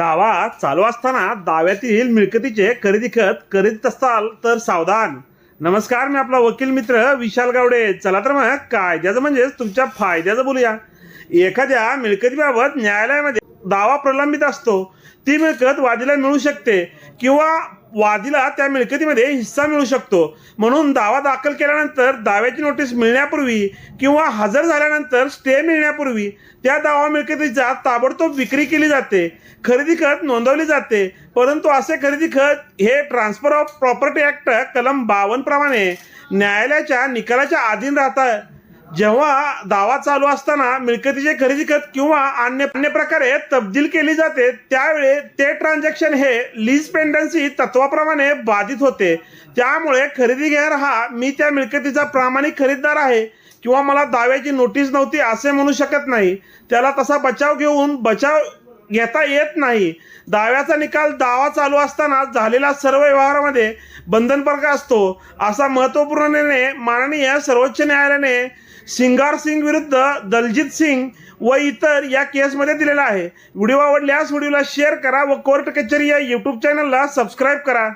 दावा चालू असताना दाव्यातील मिळकतीचे खरेदी खत करीत असाल तर सावधान. नमस्कार मी आपला वकील मित्र विशाल गावडे. चला तर मग कायद्याचं म्हणजेच तुमच्या फायद्याचं बोलूया. एखाद्या मिळकतीबाबत न्यायालयामध्ये दावा प्रलंबित असतो. ती मिळकत वादीला मिळू शकते किंवा वादीला त्या मिळकतीमध्ये हिस्सा मिळू शकतो. म्हणून दावा दाखल केल्यानंतर दाव्याची नोटीस मिळण्यापूर्वी किंवा हजर झाल्यानंतर स्टे मिळण्यापूर्वी त्या दावा मिळकतीचा ताबडतोब विक्री केली जाते. खरेदी खत नोंदवली जाते. परंतु असे खरेदी खत हे ट्रान्सफर ऑफ प्रॉपर्टी ऍक्ट कलम बावन्न प्रमाणे न्यायालयाच्या निकालाच्या अधीन राहतात जेव्हा दावा चालू असताना मिळकतीचे खरेदी खत किंवा अन्य अन्य प्रकारे तब्दील केली जाते त्यावेळी ते ट्रान्झॅक्शन हे लीज पेंडन्सी तत्वाप्रमाणे बाधित होते. त्यामुळे खरेदी खरेदीदार हा मी त्या मिळकतीचा प्रामाणिक खरीददार आहे किंवा मला दाव्याची नोटीस नव्हती असे म्हणू शकत नाही. त्याला तसा बचाव घेऊन बचाव घेता येत नाही. दाव्याचा निकाल दावा चालू असताना झालेल्या सर्व व्यवहारामध्ये बंधनपरक असतो. असा महत्त्वपूर्ण निर्णय माननीय सर्वोच्च न्यायालयाने सिंगार सिंग विरुद्ध दलजित सिंग व इतर या केसमध्ये दिलेला आहे. व्हिडिओ आवडल्यास व्हिडिओला शेअर करा व कोर्ट कचेरी या यूट्यूब चॅनलला सबस्क्राईब करा.